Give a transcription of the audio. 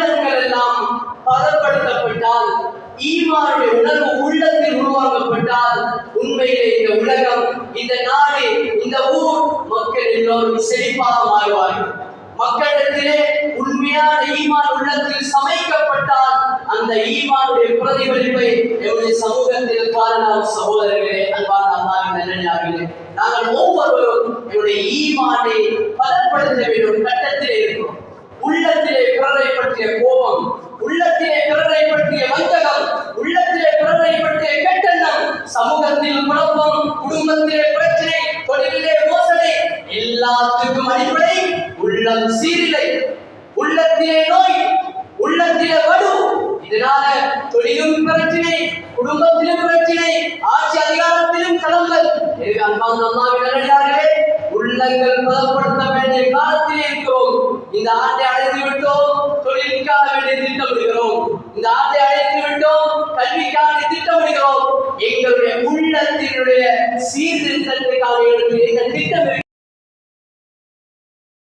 உள்ளங்கள் எல்லாம் பதப்படுத்தப்பட்டால் ஈமானுடைய உணர்வு உள்ளத்தில் உருவாக்கப்பட்டால் உண்மையிலே இந்த உலகம் இந்த நாடு இந்த ஊர் மக்கள் எல்லோரும் செழிப்பாக மாறுவார்கள். மக்களிடத்திலே உண்மையான ஈமான் உள்ளத்தில் சமைக்கப்பட்டால் அந்த ஈமானுடைய பிரதிபலிப்பை எங்களுடைய சமூகத்தில் காரணம் சகோதரர்களே அன்பான அம்மாவின் நல்லடியார்களே நாங்கள் ஒவ்வொருவரும் எங்களுடைய ஈமானை பலப்படுத்த வேண்டும் கட்டத்திலே இருக்கிறோம் உள்ளத்திலே பிறரை பற்றிய கோபம் உள்ளத்திலே பிறரை பற்றிய வஞ்சகம் உள்ளத்திலே பிறரை பற்றிய கெட்டெண்ணம் சமூகத்தில் குழப்பம் குடும்பத்திலே பிரச்சனை தொழிலே மோசடி எல்லாத்துக்கும் அடிப்படை உள்ளம் சீரிலை. உள்ளத்திலே நோய் உள்ளத்திலே வடு இதனால தொழிலும் பிரச்சனை குடும்பத்திலும் பிரச்சனை ஆட்சி அதிகாரத்திலும் களங்கள் அன்பான அம்மாவின் உள்ளங்கள் பலப்படுத்த வேண்டிய காலம் இந்த ஆண்டை அழைத்து விட்டோம். தொழிலுக்காக வேண்டிய திட்டமிடுகிறோம். இந்த ஆண்டை அழைத்து விட்டோம். கல்விக்காக திட்டமிடுகிறோம். எங்களுடைய உள்ளத்தினுடைய சீர்திருத்தத்திற்காக எங்கள் திட்டம்